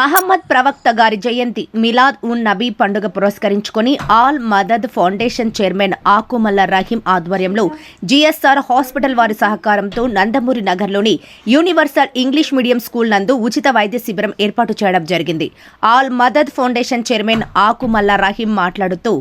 మహమ్మద్ ప్రవక్త గారి జయంతి మిలాద్ ఉన్ నబీ పండుగ పురస్కరించుకొని ఆల్ మదద్ ఫౌండేషన్ చైర్మన్ ఆకుమల్ల రహీం ఆధ్వర్యంలో జీఎస్ఆర్ హాస్పిటల్ వారి సహకారంతో నందమూరి నగర్లోని యూనివర్సల్ ఇంగ్లీష్ మీడియం స్కూల్ నందు ఉచిత వైద్య శిబిరం ఏర్పాటు చేయడం జరిగింది. ఆల్ మదద్ ఫౌండేషన్ చైర్మన్ ఆకుమల్ల రహీం మాట్లాడుతూ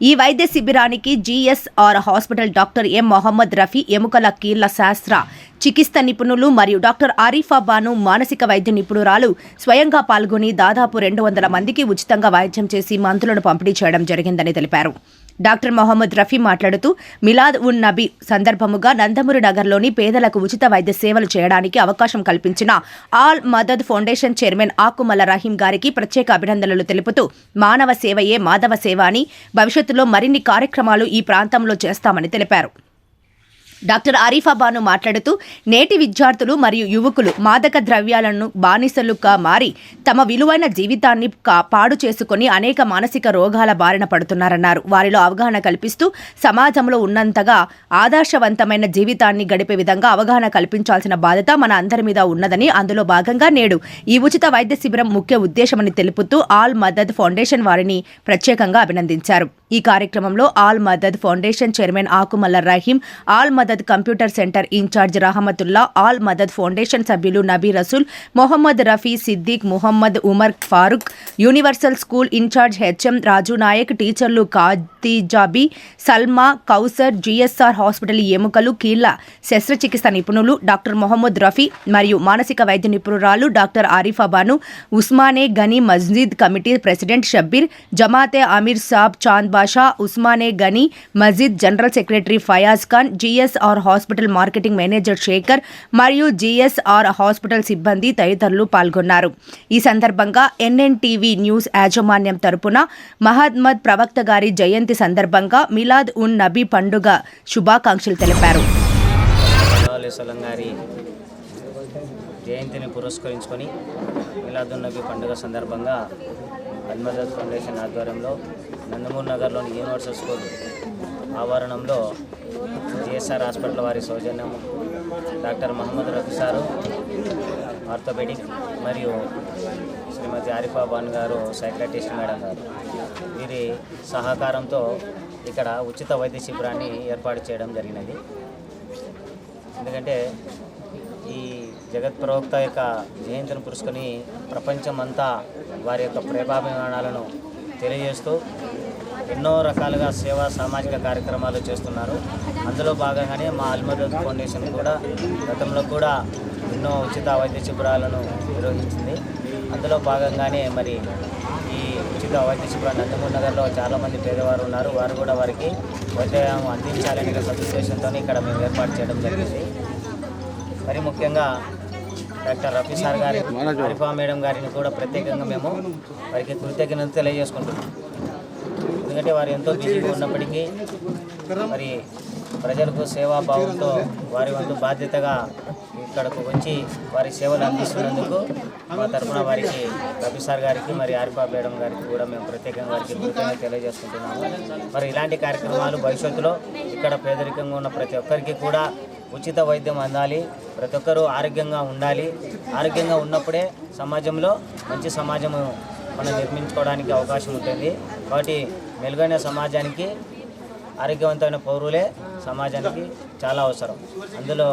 ఈ వైద్య శిబిరానికి GSR hospital doctor M Mohammed Rafi ఎముకల కీళ్ళ శాస్త్ర చికిత్స నిపుణులు మరియు డాక్టర్ ఆరిఫా బాను మానసిక వైద్య నిపుణురాలు స్వయంగా పాల్గొని దాదాపు రెండు వందల మందికి ఉచితంగా వైద్యం చేసి మందులను పంపిణీ చేయడం జరిగిందని తెలిపారు. డాక్టర్ మొహమ్మద్ రఫీ మాట్లాడుతూ మిలాద్ ఉన్ నబీ సందర్భముగా నందమూరి నగర్లోని పేదలకు ఉచిత వైద్య సేవలు చేయడానికి అవకాశం కల్పించిన ఆల్ మదద్ ఫౌండేషన్ చైర్మన్ ఆకుమల రహీం గారికి ప్రత్యేక అభినందనలు తెలుపుతూ మానవ సేవయే మాధవ సేవ అని భవిష్యత్తులో మరిన్ని కార్యక్రమాలు ఈ ప్రాంతంలో చేస్తామని తెలిపారు. డాక్టర్ ఆరిఫా బాను మాట్లాడుతూ నేటి విద్యార్థులు మరియు యువకులు మాదక ద్రవ్యాలను బానిసలుగా మారి తమ విలువైన జీవితాన్ని కా- పాడు చేసుకుని అనేక మానసిక రోగాల బారిన పడుతున్నారన్నారు. వారిలో అవగాహన కల్పిస్తూ సమాజంలో ఉన్నంతగా ఆదర్శవంతమైన జీవితాన్ని గడిపే విధంగా అవగాహన కల్పించాల్సిన బాధ్యత మన అందరి మీద ఉన్నదని అందులో భాగంగా నేడు ఈ ఉచిత వైద్య శిబిరం ముఖ్య ఉద్దేశమని తెలుపుతూ ఆల్ మదద్ ఫౌండేషన్ వారిని ప్రత్యేకంగా అభినందించారు. ఈ కార్యక్రమంలో Al Madad foundation chairman Akumalla Rahim Al Madad computer centre incharge Rahamatulla Al Madad foundation సభ్యులు Nabi Rasool Mohammed Rafi Siddiq Muhammad Umar Farooq universal school incharge HM Raju Nayak టీచర్లు Kaz Khatijabi Salma Kausar GSR hospital ఎముకలు కీళ్ళ శస్త్రచికిత్స నిపుణులు doctor Mohammed Rafi మరియు మానసిక వైద్య నిపుణురాలు doctor Arifabanu Usmane Gani Masjid committee president Shabbir Jamathe Ameer Sab Chand Basha Usmane Gani Masjid general secretary Fayaz Khan GSR hospital marketing manager Shekhar మరియు GSR hospital సిబ్బంది తదితరులు పాల్గొన్నారు. ఈ సందర్భంగా ఎన్ఎన్టీవీ న్యూస్ యాజమాన్యం తరపున మహద్మద్ ప్రవక్త గారి జయంతి సందర్భంగా మిలాద్ ఉన్ నబీ పండుగ శుభాకాంక్షలు తెలిపారు. గారి జయంతిని పురస్కరించుకొని మిలాదున్నబి పండుగ సందర్భంగా అల్మదత్ ఫౌండేషన్ ఆధ్వర్యంలో నందమూరు నగర్లోని యూనివర్సల్ స్కూల్ ఆవరణంలో జిఎస్ఆర్ హాస్పిటల్ వారి సౌజన్యం doctor Mohammed Rafi sir orthopaedic మరియు శ్రీమతి ఆరిఫా బాన్ గారు సైకాటిస్ట్ మేడం గారు వీరి సహకారంతో ఇక్కడ ఉచిత వైద్య శిబిరాన్ని ఏర్పాటు చేయడం జరిగినది. ఎందుకంటే ఈ జగత్ ప్రవక్త యొక్క జయంతిని పురుచుకొని ప్రపంచమంతా వారి యొక్క ప్రేమాభిమానాలను తెలియజేస్తూ ఎన్నో రకాలుగా సేవా సామాజిక కార్యక్రమాలు చేస్తున్నారు. అందులో భాగంగానే మా అల్మదత్ ఫౌండేషన్ కూడా గతంలో కూడా ఎన్నో ఉచిత వైద్య శిబిరాలను నిర్వహించింది. అందులో భాగంగానే మరి ఈ ఉచిత వైద్య శిబిరాలు నందమూరి నగర్లో చాలామంది పేదవారు ఉన్నారు. వారు కూడా వారికి వైద్యం అందించాలనే సదుద్దేశంతో ఇక్కడ మేము ఏర్పాటు చేయడం జరిగింది. మరి ముఖ్యంగా డాక్టర్ రఫీ సార్ గారి హరిఫా మేడం గారిని కూడా ప్రత్యేకంగా మేము వారికి కృతజ్ఞత తెలియజేసుకుంటున్నాం. ఎందుకంటే వారు ఎంతో బిజీగా ఉన్నప్పటికీ మరి ప్రజలకు సేవాభావంతో వారి వంతు బాధ్యతగా ఇక్కడకు వచ్చి వారి సేవలు అందిస్తున్నందుకు మా తరఫున వారికి రఫీ సార్ గారికి మరి ఆరిఫా మేడం గారికి కూడా మేము ప్రత్యేకంగా వారికి కృతజ్ఞత తెలియజేసుకుంటున్నాము. మరి ఇలాంటి కార్యక్రమాలు భవిష్యత్తులో ఇక్కడ పేదరికంగా ఉన్న ప్రతి ఒక్కరికి కూడా ఉచిత వైద్యం అందాలి. ప్రతి ఒక్కరూ ఆరోగ్యంగా ఉండాలి. ఆరోగ్యంగా ఉన్నప్పుడే సమాజంలో మంచి సమాజము మనం నిర్మించుకోవడానికి అవకాశం ఉంటుంది. కాబట్టి మెలుగైన సమాజానికి ఆరోగ్యవంతమైన పౌరులే సమాజానికి చాలా అవసరం. అందులో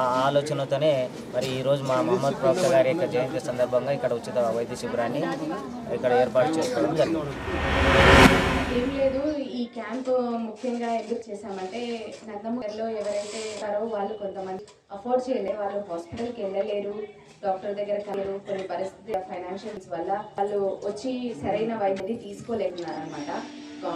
ఆ ఆలోచనతోనే మరి ఈరోజు మా మహమ్మద్ ప్రవక్త గారి యొక్క జయంతి సందర్భంగా ఇక్కడ ఉచిత వైద్య శిబిరాన్ని ఇక్కడ ఏర్పాటు చేసుకోవడం జరిగింది. ఏం లేదు ఈ క్యాంప్ ముఖ్యంగా ఎందుకు చేశామంటే నందమూరిలో ఎవరైతే ఉంటారో వాళ్ళు కొంతమంది అఫోర్డ్ చేయలేరు వాళ్ళు హాస్పిటల్కి వెళ్ళలేరు డాక్టర్ దగ్గర కలరు కొన్ని పరిస్థితి ఫైనాన్షియల్స్ వల్ల వాళ్ళు వచ్చి సరైన వైద్యం తీసుకోలేకున్నారు అనమాట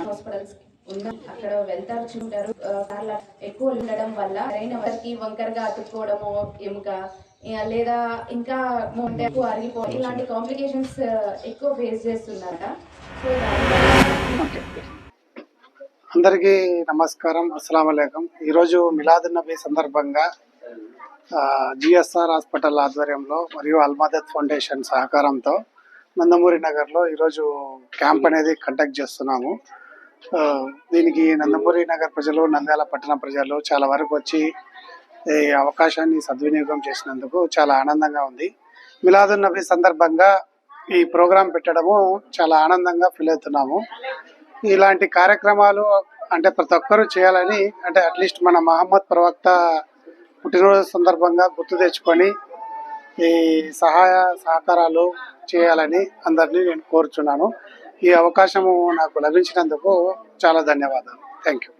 హాస్పిటల్స్కి ఉన్న అక్కడ వెళ్తారు చూంటారు కార్ల ఎక్కువ ఉండడం వల్ల సరైన వారికి వంకరగా అతుక్కోవడము ఎముక ఇక లేదా ఇంకా మొండె ఎక్కువ అరిగిపోవడం ఇలాంటి కాంప్లికేషన్స్ ఎక్కువ ఫేస్ చేస్తున్నారట అందరికీ నమస్కారం. అస్సలం అయికం ఈరోజు మిలాద్ నబీ సందర్భంగా జిఎస్ఆర్ హాస్పిటల్ ఆధ్వర్యంలో మరియు అల్మదత్ ఫౌండేషన్ సహకారంతో నందమూరి నగర్లో ఈరోజు క్యాంప్ అనేది కండక్ట్ చేస్తున్నాము. దీనికి నందమూరి నగర్ ప్రజలు నంద్యాల పట్టణ ప్రజలు చాలా వరకు వచ్చి ఈ అవకాశాన్ని సద్వినియోగం చేసినందుకు చాలా ఆనందంగా ఉంది. మిలాదున్ నబీ సందర్భంగా ఈ ప్రోగ్రాం పెట్టడము చాలా ఆనందంగా ఫీల్ అవుతున్నాము. ఇలాంటి కార్యక్రమాలు అంటే ప్రతి ఒక్కరూ చేయాలని అంటే అట్లీస్ట్ మన మహమ్మద్ ప్రవక్త పుట్టినరోజు సందర్భంగా గుర్తు తెచ్చుకొని ఈ సహాయ సహకారాలు చేయాలని అందరినీ నేను కోరుచున్నాను. ఈ అవకాశము నాకు లభించినందుకు చాలా ధన్యవాదాలు. Thank you